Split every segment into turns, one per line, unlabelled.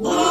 Whoa!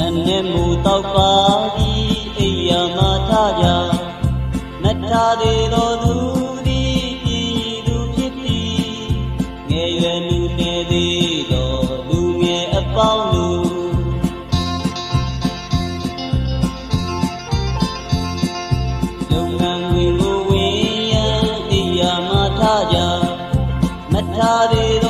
နတ်နဲ့မူတော့ပါပြီအိယာမထကြနတ်သာသေးတော်သူသည်ပြည်သူဖြစ်သည်ငယ်ရွယ်လူနေသေးတော်လူငယ်အပေါင်းလူလုပ်ငန်းဝင်ကိုဝင်ရန်အိယာမထကြနတ်သာသေးတော်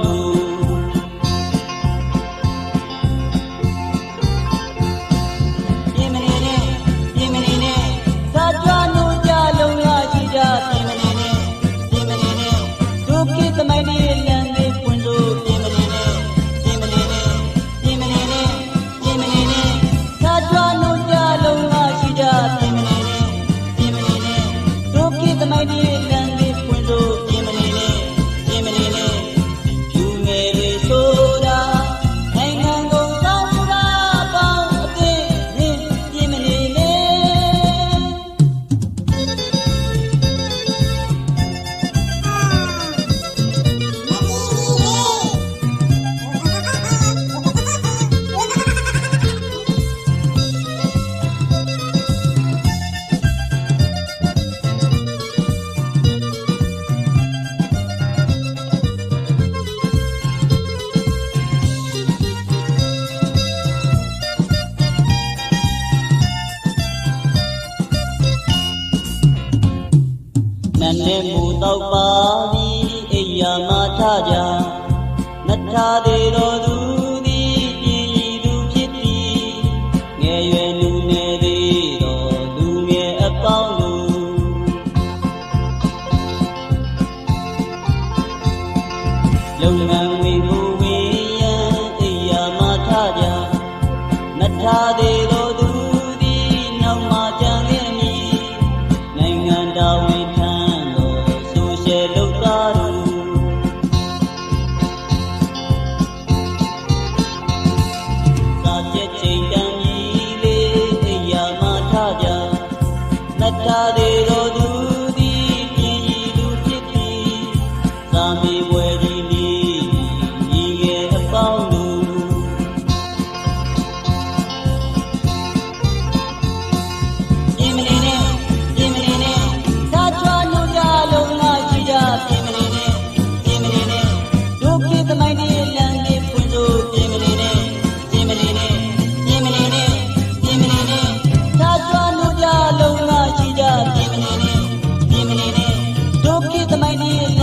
နေမူတော့ပါသည်အိယာမထကြနထာသေးတော် কাটারে Hare